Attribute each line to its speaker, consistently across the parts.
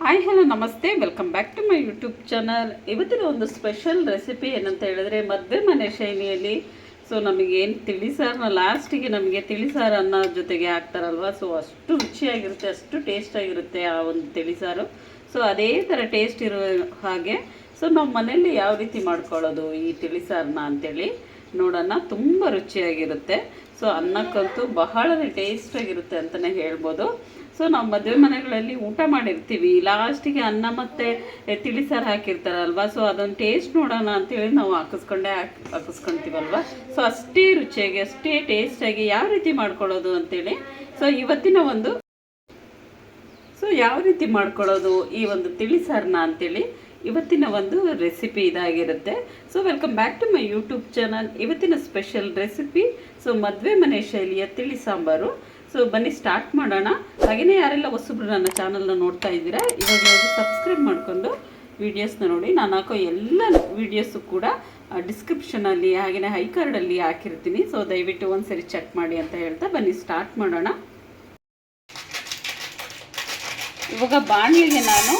Speaker 1: Hi, hello, ನಮಸ್ತೆ. Welcome back to my YouTube channel. ಇವತ್ತಿನ ಒಂದು ಸ್ಪೆಷಲ್ ರೆಸಿಪಿ ಏನಂತ ಹೇಳಿದ್ರೆ ಮದುವೆ ಮನೆ ಶೈಲಿಯಲ್ಲಿ. ಸೊ, ನಮಗೇನು ತಿಳಿಸಾರನ್ನ ಲಾಸ್ಟಿಗೆ ನಮಗೆ ತಿಳಿಸಾರು ಅನ್ನೋ ಜೊತೆಗೆ ಹಾಕ್ತಾರಲ್ವ ಸೊ, ಅಷ್ಟು ರುಚಿಯಾಗಿರುತ್ತೆ, ಅಷ್ಟು ಟೇಸ್ಟಾಗಿರುತ್ತೆ ಆ ಒಂದು ತಿಳಿಸಾರು. ಸೊ, ಅದೇ ಥರ ಟೇಸ್ಟ್ ಇರೋ ಹಾಗೆ. ಸೊ ನಾವು ಮನೆಯಲ್ಲಿ ಯಾವ ರೀತಿ ಮಾಡ್ಕೊಳ್ಳೋದು ಈ ತಿಳಿಸಾರನ್ನ ಅಂತೇಳಿ ನೋಡೋಣ. ತುಂಬ ರುಚಿಯಾಗಿರುತ್ತೆ. ಸೊ, ಅನ್ನಕ್ಕಂತೂ ಬಹಳ ಟೇಸ್ಟಾಗಿರುತ್ತೆ ಅಂತಲೇ ಹೇಳ್ಬೋದು. ಸೊ ನಾವು ಮದುವೆ ಮನೆಗಳಲ್ಲಿ ಊಟ ಮಾಡಿರ್ತೀವಿ. ಲಾಸ್ಟಿಗೆ ಅನ್ನ ಮತ್ತು ತಿಳಿಸಾರು ಹಾಕಿರ್ತಾರಲ್ವ? ಸೊ ಅದೊಂದು ಟೇಸ್ಟ್ ನೋಡೋಣ ಅಂತೇಳಿ ನಾವು ಹಾಕಿಸ್ಕೊಂಡೇ, ಹಾಕಿ ಸೊ ಅಷ್ಟೇ ರುಚಿಯಾಗಿ, ಅಷ್ಟೇ ಟೇಸ್ಟಾಗಿ ಯಾವ ರೀತಿ ಮಾಡ್ಕೊಳ್ಳೋದು ಅಂತೇಳಿ. ಸೊ ಇವತ್ತಿನ ಒಂದು, ಸೊ ಯಾವ ರೀತಿ ಮಾಡ್ಕೊಳ್ಳೋದು ಈ ಒಂದು ತಿಳಿಸಾರನ್ನ ಅಂತೇಳಿ ಇವತ್ತಿನ ಒಂದು ರೆಸಿಪಿ ಇದಾಗಿರುತ್ತೆ. So welcome back to my YouTube channel ಇವತ್ತಿನ ಸ್ಪೆಷಲ್ ರೆಸಿಪಿ ಸೊ ಮದುವೆ ಮನೆ ಶೈಲಿಯ ತಿಳಿ ಸಾಂಬಾರು. ಸೊ ಬನ್ನಿ ಸ್ಟಾರ್ಟ್ ಮಾಡೋಣ. ಹಾಗೆಯೇ ಯಾರೆಲ್ಲ ಹೊಸಬ್ರು ನನ್ನ ಚಾನಲ್ನ ನೋಡ್ತಾ ಇದ್ದೀರಾ, ಇವಾಗ ಸಬ್ಸ್ಕ್ರೈಬ್ ಮಾಡಿಕೊಂಡು ವೀಡಿಯೋಸ್ನ ನೋಡಿ. ನಾನು ಹಾಕೋ ಎಲ್ಲ ವೀಡಿಯೋಸು ಕೂಡ ಡಿಸ್ಕ್ರಿಪ್ಷನಲ್ಲಿ ಹಾಗೆಯೇ ಹೈ ಕಾರ್ಡಲ್ಲಿ ಹಾಕಿರ್ತೀನಿ. ಸೊ ದಯವಿಟ್ಟು ಒಂದ್ಸರಿ ಚೆಕ್ ಮಾಡಿ ಅಂತ ಹೇಳ್ತಾ ಬನ್ನಿ ಸ್ಟಾರ್ಟ್ ಮಾಡೋಣ. ಇವಾಗ ಬಾಣಲಿಗೆ ನಾನು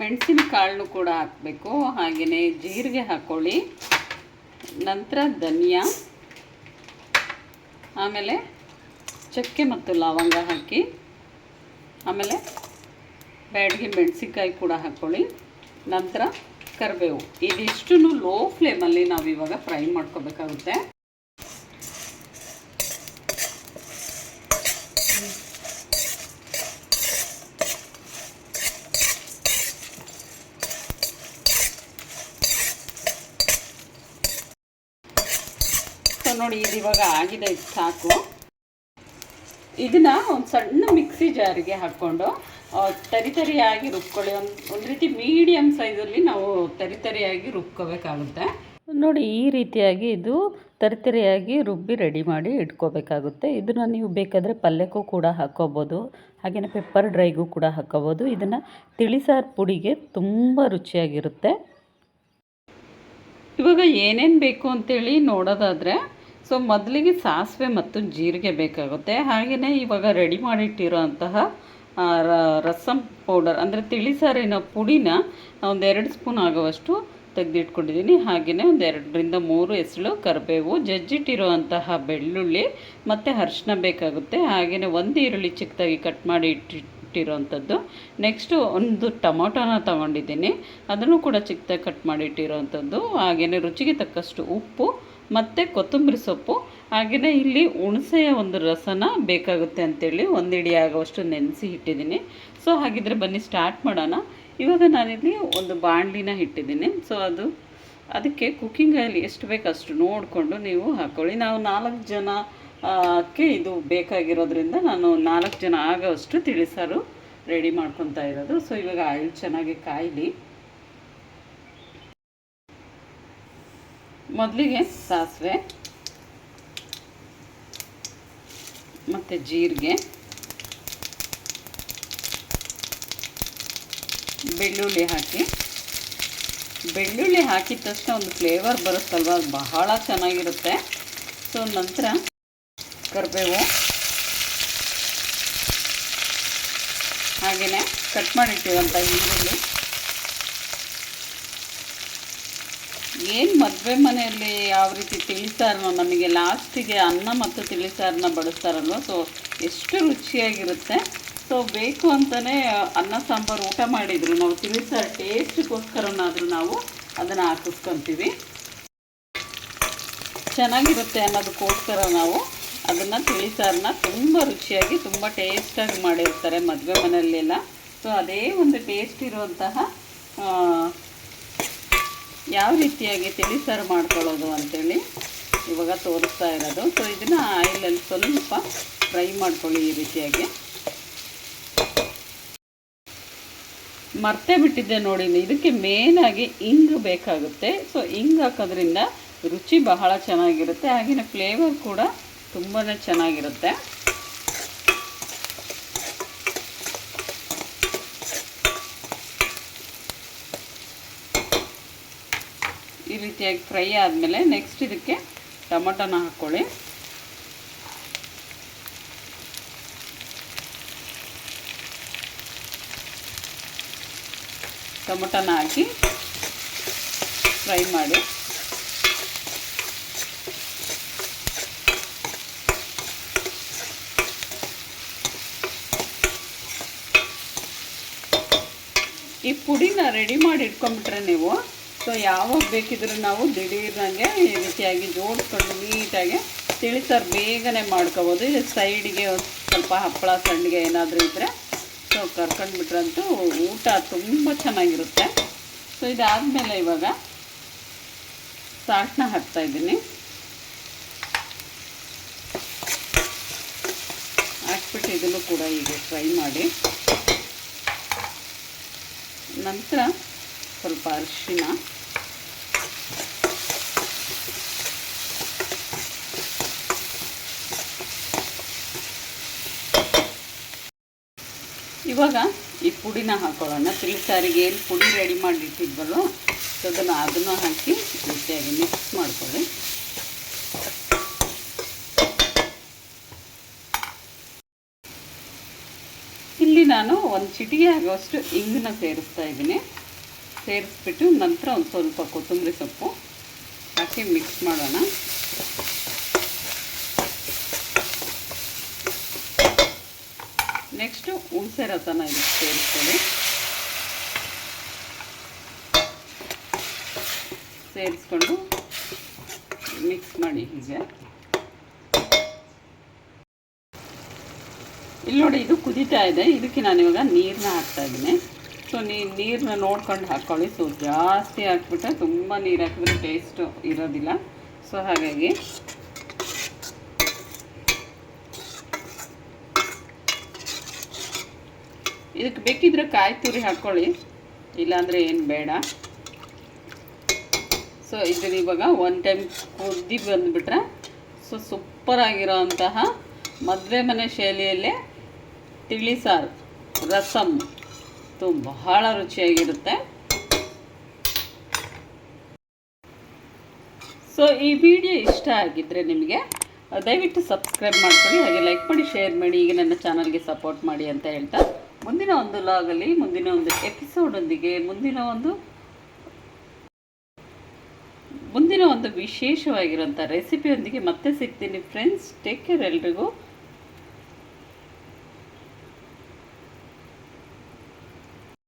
Speaker 1: ಮೆಣಸಿನಕಾಳನ್ನು ಕೂಡ ಹಾಕಬೇಕು. ಹಾಗೆಯೇ ಜೀರಿಗೆ ಹಾಕ್ಕೊಳ್ಳಿ ನಂತರ ಧನಿಯಾ. ಆಮೇಲೆ ಚಕ್ಕೆ ಮತ್ತು ಲವಂಗ ಹಾಕಿ, ಆಮೇಲೆ ಬ್ಯಾಡ್ಗೆ ಮೆಣಸಿನ್ಕಾಯಿ ಕೂಡ ಹಾಕ್ಕೊಳ್ಳಿ ನಂತರ ಕರಿಬೇವು. ಇದಿಷ್ಟು ಲೋ ಫ್ಲೇಮಲ್ಲಿ ನಾವು ಇವಾಗ ಫ್ರೈ ಮಾಡ್ಕೋಬೇಕಾಗುತ್ತೆ. ನೋಡಿ, ಇದು ಇವಾಗ ಆಗಿದೆ ಸಾಕು. ಇದನ್ನ ಒಂದು ಸಣ್ಣ ಮಿಕ್ಸಿ ಜಾರಿಗೆ ಹಾಕ್ಕೊಂಡು ತರಿತರಿಯಾಗಿ ತರಿ ತರಿಯಾಗಿ ರುಬ್ಕೊಳ್ಳಿ. ಒಂದು ಒಂದು ರೀತಿ ಮೀಡಿಯಮ್ ಸೈಜಲ್ಲಿ ನಾವು ತರಿ ತರಿಯಾಗಿ ರುಬ್ಕೋಬೇಕಾಗುತ್ತೆ. ನೋಡಿ, ಈ ರೀತಿಯಾಗಿ ಇದು ತರಿತರಿಯಾಗಿ ರುಬ್ಬಿ ರೆಡಿ ಮಾಡಿ ಇಟ್ಕೋಬೇಕಾಗುತ್ತೆ. ಇದನ್ನು ನೀವು ಬೇಕಾದರೆ ಪಲ್ಯಕ್ಕೂ ಕೂಡ ಹಾಕ್ಕೋಬೋದು ಹಾಗೆಯೇ ಪೆಪ್ಪರ್ ಡ್ರೈಗೂ ಕೂಡ ಹಾಕ್ಕೋಬೋದು ಇದನ್ನು ತಿಳಿಸಾರು ಪುಡಿಗೆ ತುಂಬ ರುಚಿಯಾಗಿರುತ್ತೆ. ಇವಾಗ ಏನೇನು ಬೇಕು ಅಂತೇಳಿ ನೋಡೋದಾದರೆ ಸೊ ಮೊದಲಿಗೆ ಸಾಸಿವೆ ಮತ್ತು ಜೀರಿಗೆ ಬೇಕಾಗುತ್ತೆ. ಹಾಗೆಯೇ ಇವಾಗ ರೆಡಿ ಮಾಡಿಟ್ಟಿರೋ ಅಂತಹ ರಸಂ ಪೌಡರ್ ಅಂದರೆ ತಿಳಿಸಾರಿನ ಪುಡಿನ ಒಂದೆರಡು ಸ್ಪೂನ್ ಆಗುವಷ್ಟು ತೆಗೆದಿಟ್ಕೊಂಡಿದ್ದೀನಿ. ಹಾಗೆಯೇ ಒಂದು ಎರಡರಿಂದ ಮೂರು ಎಸಳು ಕರಿಬೇವು, ಜಜ್ಜಿಟ್ಟಿರುವಂತಹ ಬೆಳ್ಳುಳ್ಳಿ ಮತ್ತು ಅರಿಶಿನ ಬೇಕಾಗುತ್ತೆ. ಹಾಗೆಯೇ ಒಂದು ಈರುಳ್ಳಿ ಚಿಕ್ಕದಾಗಿ ಕಟ್ ಮಾಡಿ ಇಟ್ಟಿ ಇಟ್ಟಿರೋವಂಥದ್ದು ನೆಕ್ಸ್ಟು ಒಂದು ಟೊಮೊಟೊನ ತೊಗೊಂಡಿದ್ದೀನಿ. ಅದನ್ನು ಕೂಡ ಚಿಕ್ಕದಾಗಿ ಕಟ್ ಮಾಡಿ ಇಟ್ಟಿರೋವಂಥದ್ದು. ಹಾಗೆಯೇ ರುಚಿಗೆ ತಕ್ಕಷ್ಟು ಉಪ್ಪು ಮತ್ತು ಕೊತ್ತಂಬರಿ ಸೊಪ್ಪು ಹಾಗೆಯೇ ಇಲ್ಲಿ ಹುಣಸೆಯ ಒಂದು ರಸನ ಬೇಕಾಗುತ್ತೆ ಅಂತೇಳಿ ಒಂದು ಇಡಿ ಆಗೋವಷ್ಟು ನೆನೆಸಿ ಇಟ್ಟಿದ್ದೀನಿ. ಸೊ ಹಾಗಿದ್ರೆ ಬನ್ನಿ ಸ್ಟಾರ್ಟ್ ಮಾಡೋಣ. ಇವಾಗ ನಾನಿಲ್ಲಿ ಒಂದು ಬಾಣಲಿನ ಇಟ್ಟಿದ್ದೀನಿ. ಸೊ ಅದು ಅದಕ್ಕೆ ಕುಕ್ಕಿಂಗ್ ಆಯಿಲ್ ಎಷ್ಟು ಬೇಕು ಅಷ್ಟು ನೋಡಿಕೊಂಡು ನೀವು ಹಾಕ್ಕೊಳ್ಳಿ ನಾವು ನಾಲ್ಕು ಜನ ಆ, ಕ್ಕೆ ಇದು ಬೇಕಾಗಿರೋದ್ರಿಂದ ನಾನು ನಾಲ್ಕು ಜನ ಆಗೋವಷ್ಟು ತಿಳಿಸಾರು ರೆಡಿ ಮಾಡ್ಕೊತಾ ಇರೋದು. ಸೊ ಇವಾಗ ಆಯಿಲ್ ಚೆನ್ನಾಗಿ ಕಾಯಲಿ. ಮೊದಲಿಗೆ ಸಾಸಿವೆ, ಮತ್ತು ಜೀರಿಗೆ, ಬೆಳ್ಳುಳ್ಳಿ ಹಾಕಿ. ಬೆಳ್ಳುಳ್ಳಿ ಹಾಕಿದ ತಕ್ಷಣ ಒಂದು ಫ್ಲೇವರ್ ಬರುತ್ತಲ್ವ, ಅದು ಬಹಳ ಚೆನ್ನಾಗಿರುತ್ತೆ. ಸೊ ನಂತರ ಕರಿಬೇವು ಹಾಗೆಯೇ ಕಟ್ ಮಾಡಿಟ್ಟಿರೋಂಥ ಈರುಳ್ಳಿ. ಏನು ಮದುವೆ ಮನೆಯಲ್ಲಿ ಯಾವ ರೀತಿ ತಿಳಿಸಾರನ್ನ ನಮಗೆ ಲಾಸ್ಟಿಗೆ ಅನ್ನ ಮತ್ತು ತಿಳಿಸಾರನ್ನ ಬಡಿಸ್ತಾರಲ್ವ? ಸೊ ಎಷ್ಟು ರುಚಿಯಾಗಿರುತ್ತೆ. ಸೊ ಬೇಕು ಅಂತಲೇ ಅನ್ನ, ಸಾಂಬಾರು ಊಟ ಮಾಡಿದ್ರು. ನಾವು ತಿಳಿಸಾರು ಟೇಸ್ಟ್ಗೋಸ್ಕರನಾದರೂ ನಾವು ಅದನ್ನು ಹಾಕಿಸ್ಕೊತೀವಿ. ಚೆನ್ನಾಗಿರುತ್ತೆ ಅನ್ನೋದಕ್ಕೋಸ್ಕರ ನಾವು ಅದನ್ನು ತಿಳಿಸಾರನ್ನ ತುಂಬ ರುಚಿಯಾಗಿ, ತುಂಬ ಟೇಸ್ಟಾಗಿ ಮಾಡಿರ್ತಾರೆ ಮದುವೆ ಮನೆಯಲ್ಲೆಲ್ಲ. ಸೊ ಅದೇ ಒಂದು ಟೇಸ್ಟ್ ಇರುವಂತಹ ಯಾವ ರೀತಿಯಾಗಿ ತಿಳಿಸಾರು ಮಾಡ್ಕೊಳ್ಳೋದು ಅಂತೇಳಿ ಇವಾಗ ತೋರಿಸ್ತಾ ಇರೋದು. ಸೊ ಇದನ್ನು ಆಯಿಲಲ್ಲಿ ಸ್ವಲ್ಪ ಫ್ರೈ ಮಾಡ್ಕೊಳ್ಳಿ ಈ ರೀತಿಯಾಗಿ. ಮರ್ತೆ ಬಿಟ್ಟಿದ್ದೆ ನೋಡಿ, ಇದಕ್ಕೆ ಮೇನಾಗಿ ಇಂಗ್ ಬೇಕಾಗುತ್ತೆ. ಸೊ ಇಂಗ್ ಹಾಕೋದ್ರಿಂದ ರುಚಿ ಬಹಳ ಚೆನ್ನಾಗಿರುತ್ತೆ. ಹಾಗೆಯೇ ಫ್ಲೇವರ್ ಕೂಡ ತುಂಬಾ ಚೆನ್ನಾಗಿರುತ್ತೆ ಈ ರೀತಿಯಾಗಿ ಫ್ರೈ ಆದಮೇಲೆ ನೆಕ್ಸ್ಟ್ ಇದಕ್ಕೆ ಟೊಮೊಟೊನ ಹಾಕ್ಕೊಳ್ಳಿ ಟೊಮೊಟೊನ ಹಾಕಿ ಫ್ರೈ ಮಾಡಿ. ಈ ಪುಡಿನ ರೆಡಿ ಮಾಡಿ ಇಟ್ಕೊಂಡ್ಬಿಟ್ರೆ ನೀವು ಸೊ ಯಾವಾಗ ಬೇಕಿದ್ರೂ ನಾವು ದಿಢೀರ್ನಾಗೆ ಈ ರೀತಿಯಾಗಿ ಜೋಡಿಸ್ಕೊಂಡು ನೀಟಾಗಿ ತಿಳಿಸಾರು ಬೇಗನೆ ಮಾಡ್ಕೋಬೋದು. ಇದು ಸೈಡಿಗೆ ಸ್ವಲ್ಪ ಹಪ್ಪಳ ಸಂಡಿಗೆ ಏನಾದರೂ ಇದ್ದರೆ ಸೊ ಕರ್ಕೊಂಡ್ಬಿಟ್ರಂತೂ ಊಟ ತುಂಬ ಚೆನ್ನಾಗಿರುತ್ತೆ. ಸೊ ಇದಾದಮೇಲೆ ಇವಾಗ ಸಾಲ್ಟ್ನ ಹಾಕ್ತಾಯಿದ್ದೀನಿ ಹಾಕ್ಬಿಟ್ಟು ಇದನ್ನು ಕೂಡ ಈಗ ಫ್ರೈ ಮಾಡಿ. ನಂತರ ಸ್ವಲ್ಪ ಅರಿಶಿನ. ಇವಾಗ ಈ ಪುಡಿನ ಹಾಕೊಳ್ಳೋಣ. ತಿಳಿಸಾರಿಗೆ ಏನು ಪುಡಿ ರೆಡಿ ಮಾಡಿಟ್ಟಿದ್ವಲ್ಲ, ಸೊ ಅದನ್ನು ಅದನ್ನು ಹಾಕಿ ರೀತಿಯಾಗಿ ಮಿಕ್ಸ್ ಮಾಡ್ಕೊಳ್ಳಿ. ಇಲ್ಲಿ ನಾನು ಒಂದು ಚಿಟಿಗೆ ಆಗೋಷ್ಟು ಇಂಗನ್ನ ಸೇರಿಸ್ತಾ ಇದ್ದೀನಿ. ಸೇರಿಸ್ಬಿಟ್ಟು ನಂತರ ಒಂದು ಸ್ವಲ್ಪ ಕೊತ್ತಂಬರಿ ಸೊಪ್ಪು ಹಾಕಿ ಮಿಕ್ಸ್ ಮಾಡೋಣ. ನೆಕ್ಸ್ಟು ಹುಣಸೆ ರಸನ ಇದು ಸೇರಿಸ್ಕೊಳ್ಳಿ ಸೇರಿಸ್ಕೊಂಡು ಮಿಕ್ಸ್ ಮಾಡಿ ಹೀಗೆ. ಇಲ್ಲಿ ನೋಡಿ ಇದು ಕುದೀತಾ ಇದೆ. ಇದಕ್ಕೆ ನಾನು ಇವಾಗ ನೀರನ್ನ ಹಾಕ್ತಾ ಇದ್ದೀನಿ. ಸೊ ನೀರನ್ನ ನೋಡ್ಕೊಂಡು ಹಾಕ್ಕೊಳ್ಳಿ ಸೊ ಜಾಸ್ತಿ ಹಾಕ್ಬಿಟ್ರೆ ತುಂಬ ನೀರು ಹಾಕಿದ್ರೆ ಟೇಸ್ಟು ಇರೋದಿಲ್ಲ. ಸೊ ಹಾಗಾಗಿ ಇದಕ್ಕೆ ಬೇಕಿದ್ರೆ ಕಾಯಿ ತುರಿ ಹಾಕ್ಕೊಳ್ಳಿ ಇಲ್ಲಾಂದರೆ ಏನು ಬೇಡ. ಸೊ ಇದನ್ನ ಇವಾಗ ಒನ್ ಟೈಮ್ ಕುದ್ದಿ ಬಂದುಬಿಟ್ರೆ ಸೊ ಸೂಪರಾಗಿರೋ ಅಂತಹ ಮದುವೆ ಮನೆ ಶೈಲಿಯಲ್ಲೇ ತಿಳಿ ಸಾರು ರಸಮ್ ತುಂಬ, ಬಹಳ ರುಚಿಯಾಗಿರುತ್ತೆ. ಸೊ ಈ ವಿಡಿಯೋ ಇಷ್ಟ ಆಗಿದ್ದರೆ ನಿಮಗೆ, ದಯವಿಟ್ಟು ಸಬ್ಸ್ಕ್ರೈಬ್ ಮಾಡ್ಕೊಳ್ಳಿ, ಹಾಗೆ ಲೈಕ್ ಮಾಡಿ ಶೇರ್ ಮಾಡಿ, ಈಗ ನನ್ನ ಚಾನಲ್ಗೆ ಸಪೋರ್ಟ್ ಮಾಡಿ ಅಂತ ಹೇಳ್ತಾ ಮುಂದಿನ ಒಂದು ಲಾಗಲ್ಲಿ ಮುಂದಿನ ಒಂದು ಎಪಿಸೋಡೊಂದಿಗೆ ಮುಂದಿನ ಒಂದು ಮುಂದಿನ ಒಂದು ವಿಶೇಷವಾಗಿರುವಂಥ ರೆಸಿಪಿಯೊಂದಿಗೆ ಮತ್ತೆ ಸಿಗ್ತೀನಿ ಫ್ರೆಂಡ್ಸ್ ಟೇಕ್ ಕೇರ್ ಎಲ್ರಿಗೂ.